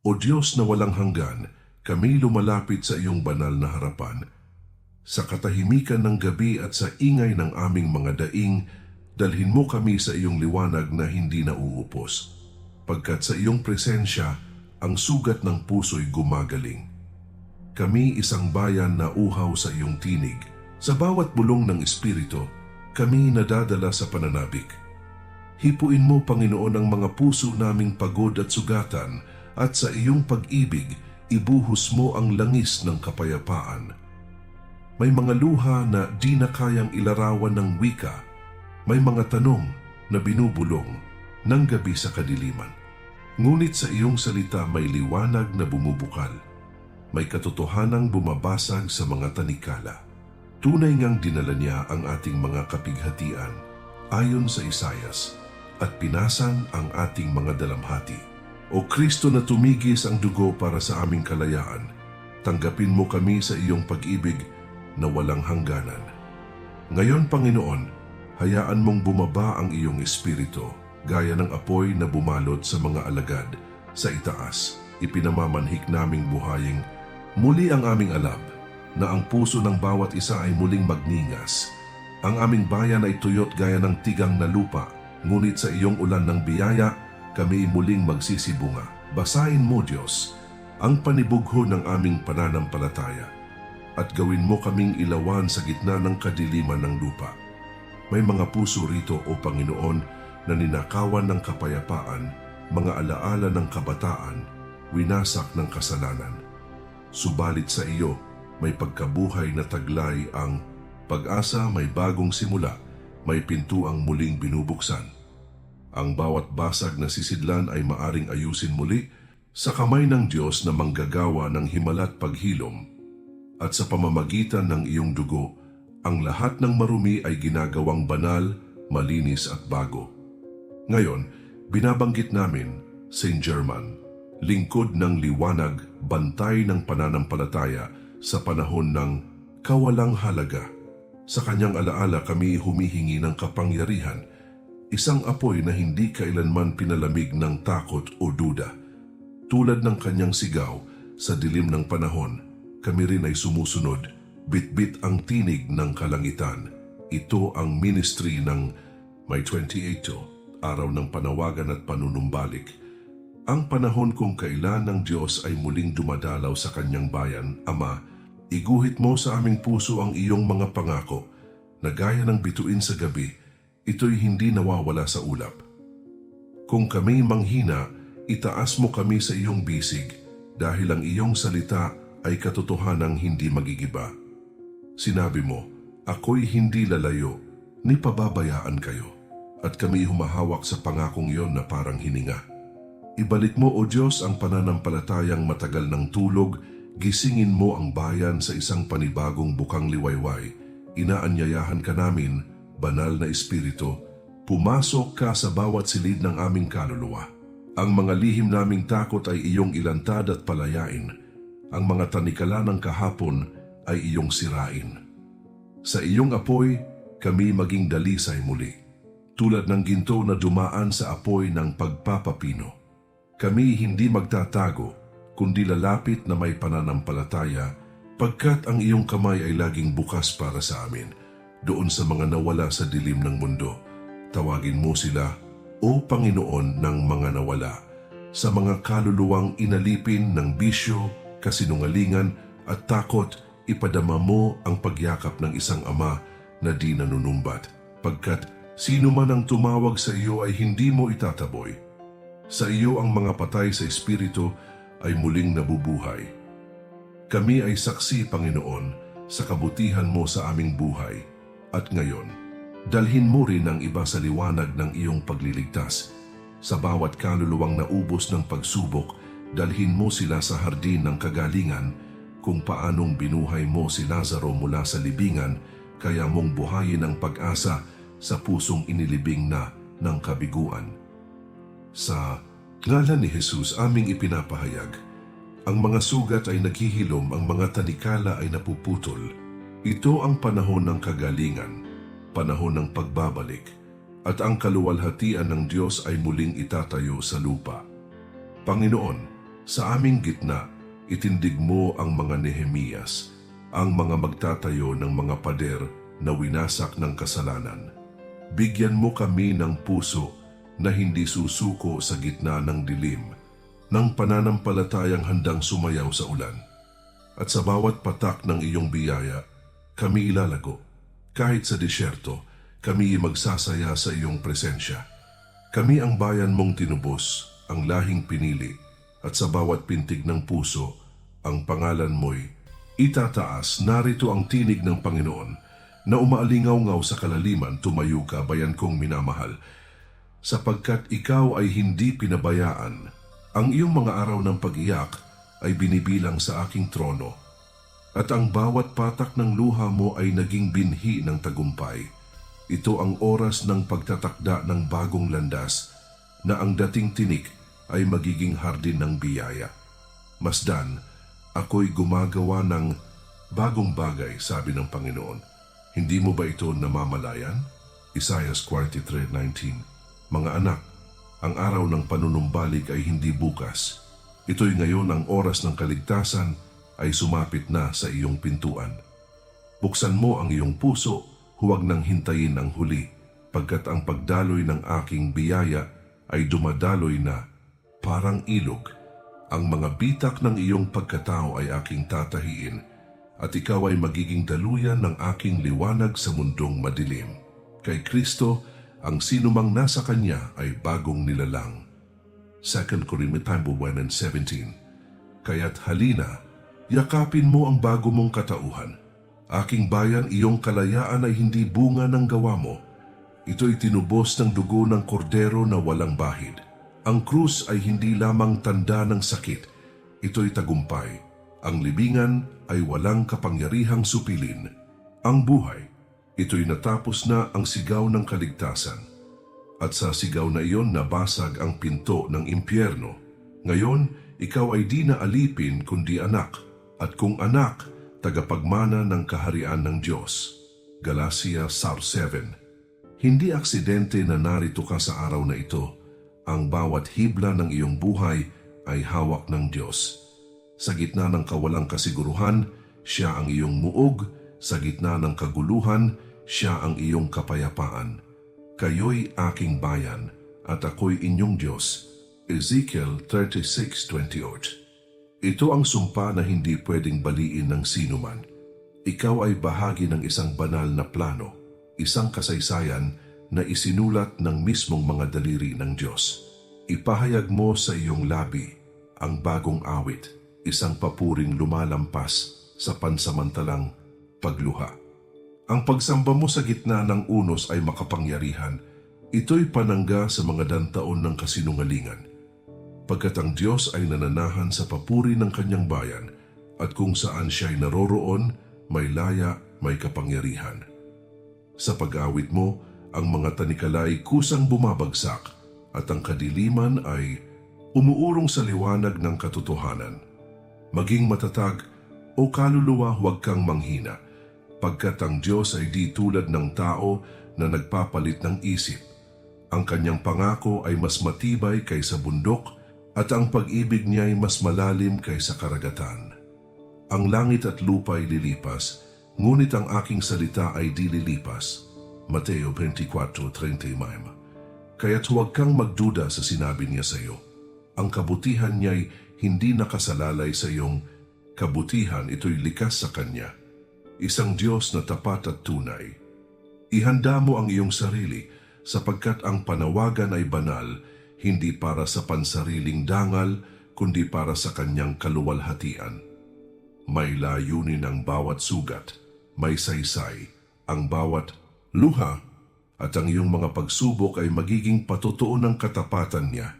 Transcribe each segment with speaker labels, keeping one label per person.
Speaker 1: O Diyos na walang hanggan, kami lumalapit sa iyong banal na harapan. Sa katahimikan ng gabi at sa ingay ng aming mga daing, dalhin mo kami sa iyong liwanag na hindi nauupos. Pagkat sa iyong presensya, ang sugat ng puso'y gumagaling. Kami isang bayan na uhaw sa iyong tinig. Sa bawat bulong ng Espiritu, kami nadadala sa pananabik. Hipuin mo, Panginoon, ang mga puso naming pagod at sugatan at sa iyong pag-ibig, ibuhos mo ang langis ng kapayapaan. May mga luha na di na kayang ilarawan ng wika. May mga tanong na binubulong ng gabi sa kadiliman. Ngunit sa iyong salita may liwanag na bumubukal. May katotohanang bumabasag sa mga tanikala. Tunay ngang dinala niya ang ating mga kapighatian ayon sa Isayas at pinasan ang ating mga dalamhati. O Kristo na tumigis ang dugo para sa aming kalayaan, tanggapin mo kami sa iyong pag-ibig na walang hangganan. Ngayon, Panginoon, hayaan mong bumaba ang iyong espiritu gaya ng apoy na bumalot sa mga alagad sa itaas. Ipinamamanhik naming buhaying muli ang aming alab na ang puso ng bawat isa ay muling magningas. Ang aming bayan ay tuyot gaya ng tigang na lupa, ngunit sa iyong ulan ng biyaya, kami muling magsisibunga. Basahin mo, Diyos, ang panibugho ng aming pananampalataya at gawin mo kaming ilawan sa gitna ng kadiliman ng lupa. May mga puso rito, O Panginoon, na ninakawan ng kapayapaan, mga alaala ng kabataan, winasak ng kasalanan. Subalit sa iyo, may pagkabuhay na taglay ang pag-asa may bagong simula, may pintuang muling binubuksan. Ang bawat basag na sisidlan ay maaring ayusin muli sa kamay ng Diyos na manggagawa ng himalat paghilom at sa pamamagitan ng iyong dugo, ang lahat ng marumi ay ginagawang banal, malinis at bago. Ngayon, binabanggit namin St. German, lingkod ng liwanag, bantay ng pananampalataya sa panahon ng kawalang halaga. Sa kanyang alaala kami humihingi ng kapangyarihan, isang apoy na hindi kailanman pinalamig ng takot o duda. Tulad ng kanyang sigaw sa dilim ng panahon, kami rin ay sumusunod, bitbit ang tinig ng kalangitan. Ito ang ministry ng May 28 to, araw ng panawagan at panunumbalik. Ang panahon kung kailan ng Diyos ay muling dumadalaw sa kanyang bayan, Ama, iguhit mo sa aming puso ang iyong mga pangako na gaya ng bituin sa gabi, ito'y hindi nawawala sa ulap. Kung kami manghina, itaas mo kami sa iyong bisig dahil ang iyong salita ay katotohanang hindi magigiba. Sinabi mo, ako'y hindi lalayo, ni pababayaan kayo, at kami humahawak sa pangakong iyon na parang hininga. Ibalik mo, O Diyos, ang pananampalatayang matagal ng tulog, gisingin mo ang bayan sa isang panibagong bukang liwayway. Inaanyayahan ka namin, banal na espiritu, pumasok ka sa bawat silid ng aming kaluluwa. Ang mga lihim naming takot ay iyong ilantad at palayain ang mga tanikala ng kahapon ay iyong sirain. Sa iyong apoy, kami maging dalisay muli, tulad ng ginto na dumaan sa apoy ng pagpapapino. Kami hindi magtatago, kundi lalapit na may pananampalataya, pagkat ang iyong kamay ay laging bukas para sa amin, doon sa mga nawala sa dilim ng mundo. Tawagin mo sila, O Panginoon ng mga nawala, sa mga kaluluwang inalipin ng bisyo, kasinungalingan at takot, ipadama mo ang pagyakap ng isang ama na di nanunumbat. Pagkat sino man ang tumawag sa iyo ay hindi mo itataboy. Sa iyo ang mga patay sa espiritu ay muling nabubuhay. Kami ay saksi, Panginoon, sa kabutihan mo sa aming buhay. At ngayon, dalhin mo rin ang iba sa liwanag ng iyong pagliligtas. Sa bawat kaluluwang naubos ng pagsubok, dalhin mo sila sa hardin ng kagalingan kung paanong binuhay mo si Lazaro mula sa libingan kaya mong buhayin ang pag-asa sa pusong inilibing na ng kabiguan. Sa ngalan ni Jesus aming ipinapahayag, ang mga sugat ay naghihilom, ang mga tanikala ay napuputol. Ito ang panahon ng kagalingan, panahon ng pagbabalik, at ang kaluwalhatian ng Diyos ay muling itatayo sa lupa. Panginoon, Sa aming gitna, itindig mo ang mga Nehemias, ang mga magtatayo ng mga pader na winasak ng kasalanan. Bigyan mo kami ng puso na hindi susuko sa gitna ng dilim, ng pananampalatayang handang sumayaw sa ulan. At sa bawat patak ng iyong biyaya, kami ilalago. Kahit sa disyerto, kami magsasaya sa iyong presensya. Kami ang bayan mong tinubos, ang lahing pinili, at sa bawat pintig ng puso, ang pangalan mo'y itataas. Narito ang tinig ng Panginoon na umaalingaw-ngaw sa kalaliman, tumayo ka, bayan kong minamahal, sapagkat ikaw ay hindi pinabayaan. Ang iyong mga araw ng pag-iyak ay binibilang sa aking trono, at ang bawat patak ng luha mo ay naging binhi ng tagumpay. Ito ang oras ng pagtatakda ng bagong landas na ang dating tinik ay magiging hardin ng biyaya. Masdan, ako'y gumagawa ng bagong bagay, sabi ng Panginoon. Hindi mo ba ito namamalayan? Isaiah 43.19 Mga anak, ang araw ng panunumbalik ay hindi bukas. Ito'y ngayon ang oras ng kaligtasan ay sumapit na sa iyong pintuan. Buksan mo ang iyong puso, huwag nang hintayin ang huli, pagkat ang pagdaloy ng aking biyaya ay dumadaloy na parang ilog. Ang mga bitak ng iyong pagkatao ay aking tatahiin, at ikaw ay magiging daluyan ng aking liwanag sa mundong madilim. Kay Kristo, ang sinumang nasa Kanya ay bagong nilalang. 2 Corinthians 17 Kaya't halina, yakapin mo ang bago mong katauhan. Aking bayan, iyong kalayaan ay hindi bunga ng gawa mo. Ito'y tinubos ng dugo ng kordero na walang bahid. Ang krus ay hindi lamang tanda ng sakit. Ito'y tagumpay. Ang libingan ay walang kapangyarihang supilin. Ang buhay, ito'y natapos na ang sigaw ng kaligtasan. At sa sigaw na iyon nabasag ang pinto ng impyerno. Ngayon, ikaw ay di na alipin kundi anak, at kung anak, tagapagmana ng kaharian ng Diyos. Galacia 7 Hindi aksidente na narito ka sa araw na ito. Ang bawat hibla ng iyong buhay ay hawak ng Diyos. Sa gitna ng kawalang kasiguruhan, siya ang iyong muog. Sa gitna ng kaguluhan, siya ang iyong kapayapaan. Kayo'y aking bayan, at ako'y inyong Diyos. Ezekiel 36.28 Ito ang sumpa na hindi pwedeng baliin ng sinuman. Ikaw ay bahagi ng isang banal na plano, isang kasaysayan na isinulat ng mismong mga daliri ng Diyos. Ipahayag mo sa iyong labi ang bagong awit, isang papuring lumalampas sa pansamantalang pagluha. Ang pagsamba mo sa gitna ng unos ay makapangyarihan. Ito'y panangga sa mga dantaon ng kasinungalingan. Pagkat ang Diyos ay nananahan sa papuri ng kanyang bayan at kung saan siya'y naroroon, may laya, may kapangyarihan. Sa pag-awit mo, ang mga tanikala ay kusang bumabagsak at ang kadiliman ay umuurong sa liwanag ng katotohanan. Maging matatag o kaluluwa huwag kang manghina – pagkat ang Diyos ay di tulad ng tao na nagpapalit ng isip. Ang kanyang pangako ay mas matibay kaysa bundok at ang pag-ibig niya ay mas malalim kaysa karagatan. Ang langit at lupa ay lilipas, ngunit ang aking salita ay di lilipas. Mateo 24.35 Kaya't huwag kang magduda sa sinabi niya sa iyo. Ang kabutihan niya'y hindi nakasalalay sa iyong kabutihan, ito'y likas sa Kanya isang Diyos na tapat at tunay. Ihanda mo ang iyong sarili sapagkat ang panawagan ay banal, hindi para sa pansariling dangal, kundi para sa kanyang kaluwalhatian. May layunin ang bawat sugat, may saysay, ang bawat luha, at ang iyong mga pagsubok ay magiging patotoo ng katapatan niya.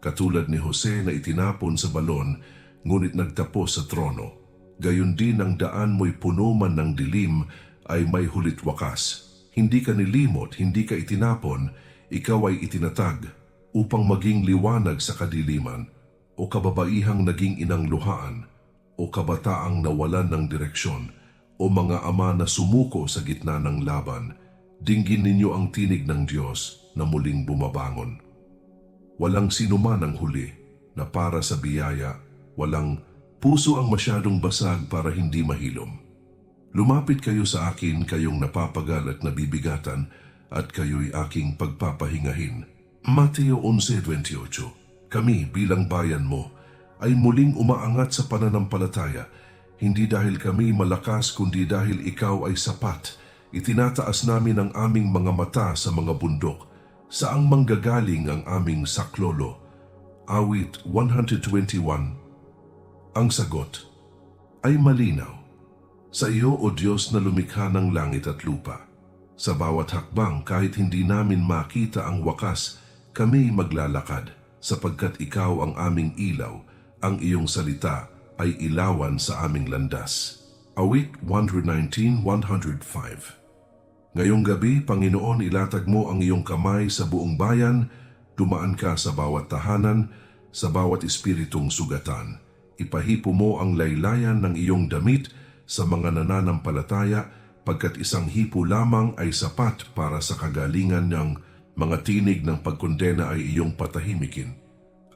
Speaker 1: Katulad ni Jose na itinapon sa balon, ngunit nagtapos sa trono gayon din ang daan mo'y puno man ng dilim ay may hulit wakas. Hindi ka nilimot, hindi ka itinapon, ikaw ay itinatag upang maging liwanag sa kadiliman o kababaihang naging inang luhaan o kabataang nawalan ng direksyon o mga ama na sumuko sa gitna ng laban, dinggin ninyo ang tinig ng Diyos na muling bumabangon. Walang sinuman ang huli na para sa biyaya, walang puso ang masyadong basag para hindi mahilom. Lumapit kayo sa akin kayong napapagal at nabibigatan at kayo'y aking pagpapahingahin. Mateo 11.28 Kami bilang bayan mo ay muling umaangat sa pananampalataya, hindi dahil kami malakas kundi dahil ikaw ay sapat. Itinataas namin ang aming mga mata sa mga bundok. Saang manggagaling ang aming saklolo? Awit 121 Ang sagot ay malinaw. Sa iyo, O Diyos na lumikha ng langit at lupa. Sa bawat hakbang, kahit hindi namin makita ang wakas, kami maglalakad, sapagkat ikaw ang aming ilaw, ang iyong salita ay ilawan sa aming landas. Awit 119-105 Ngayong gabi, Panginoon, ilatag mo ang iyong kamay sa buong bayan, dumaan ka sa bawat tahanan, sa bawat espiritong sugatan. Ipahipo mo ang laylayan ng iyong damit sa mga nananampalataya pagkat isang hipo lamang ay sapat para sa kagalingan ng mga tinig ng pagkondena ay iyong patahimikin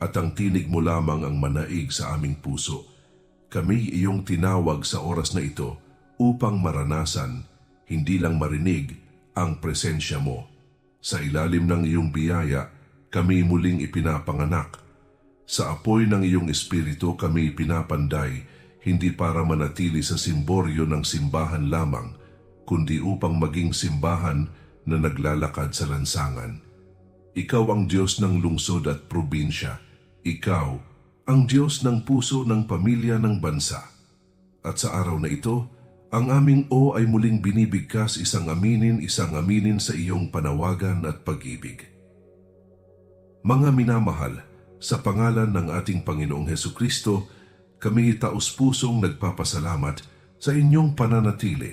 Speaker 1: at ang tinig mo lamang ang manaig sa aming puso. Kami iyong tinawag sa oras na ito upang maranasan, hindi lang marinig, ang presensya mo. Sa ilalim ng iyong biyaya, kami muling ipinapanganak. Sa apoy ng iyong espiritu kami pinapanday, hindi para manatili sa simboryo ng simbahan lamang, kundi upang maging simbahan na naglalakad sa lansangan. Ikaw ang Diyos ng lungsod at probinsya. Ikaw ang Diyos ng puso ng pamilya ng bansa. At sa araw na ito, ang aming o ay muling binibigkas isang aminin isang aminin sa iyong panawagan at pag-ibig. Mga minamahal, sa pangalan ng ating Panginoong Heso Kristo, kami taus-pusong nagpapasalamat sa inyong pananatili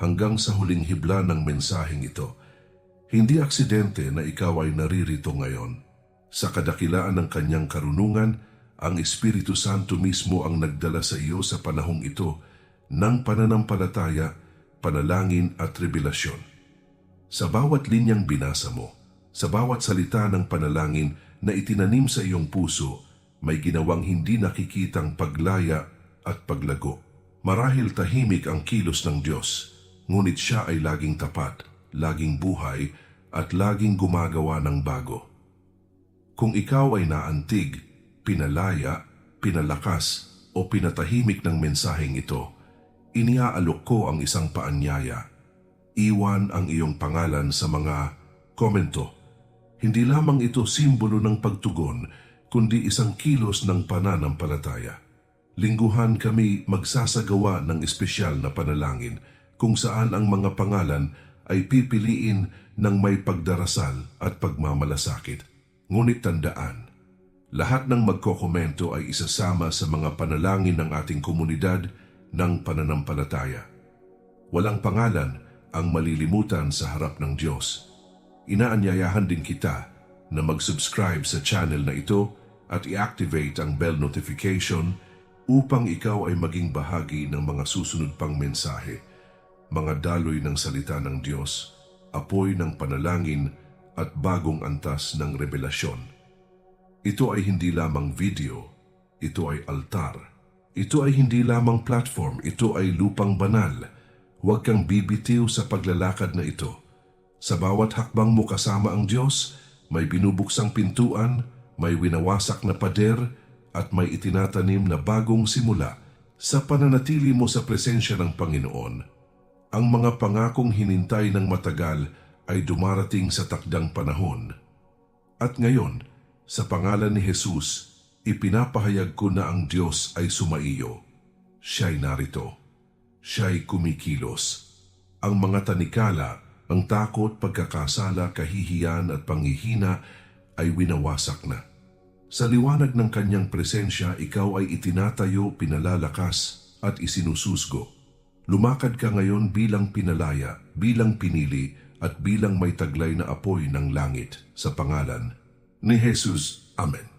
Speaker 1: hanggang sa huling hibla ng mensaheng ito. Hindi aksidente na ikaw ay naririto ngayon. Sa kadakilaan ng kanyang karunungan, ang Espiritu Santo mismo ang nagdala sa iyo sa panahong ito ng pananampalataya, panalangin at revelasyon. Sa bawat linyang binasa mo, sa bawat salita ng panalangin na itinanim sa iyong puso, may ginawang hindi nakikitang paglaya at paglago. Marahil tahimik ang kilos ng Diyos, ngunit siya ay laging tapat, laging buhay, at laging gumagawa ng bago. Kung ikaw ay naantig, pinalaya, pinalakas, o pinatahimik ng mensaheng ito, iniaalok ko ang isang paanyaya. Iwan ang iyong pangalan sa mga komento. Hindi lamang ito simbolo ng pagtugon, kundi isang kilos ng pananampalataya. Lingguhan kami magsasagawa ng espesyal na panalangin kung saan ang mga pangalan ay pipiliin ng may pagdarasal at pagmamalasakit. Ngunit tandaan, lahat ng magkokomento ay isasama sa mga panalangin ng ating komunidad ng pananampalataya. Walang pangalan ang malilimutan sa harap ng Diyos. Inaanyayahan din kita na mag-subscribe sa channel na ito at i-activate ang bell notification upang ikaw ay maging bahagi ng mga susunod pang mensahe, mga daloy ng salita ng Diyos, apoy ng panalangin at bagong antas ng revelasyon. Ito ay hindi lamang video, ito ay altar. Ito ay hindi lamang platform, ito ay lupang banal. Huwag kang bibitiw sa paglalakad na ito. Sa bawat hakbang mo kasama ang Diyos, may binubuksang pintuan, may winawasak na pader, at may itinatanim na bagong simula sa pananatili mo sa presensya ng Panginoon. Ang mga pangakong hinintay ng matagal ay dumarating sa takdang panahon. At ngayon, sa pangalan ni Jesus, ipinapahayag ko na ang Diyos ay sumaiyo. Siya'y narito. Siya'y kumikilos. Ang mga tanikala, ang takot, pagkakasala, kahihiyan at panghihina ay winawasak na. Sa liwanag ng kanyang presensya, ikaw ay itinatayo, pinalalakas at isinususgo. Lumakad ka ngayon bilang pinalaya, bilang pinili at bilang may taglay na apoy ng langit sa pangalan ni Jesus. Amen.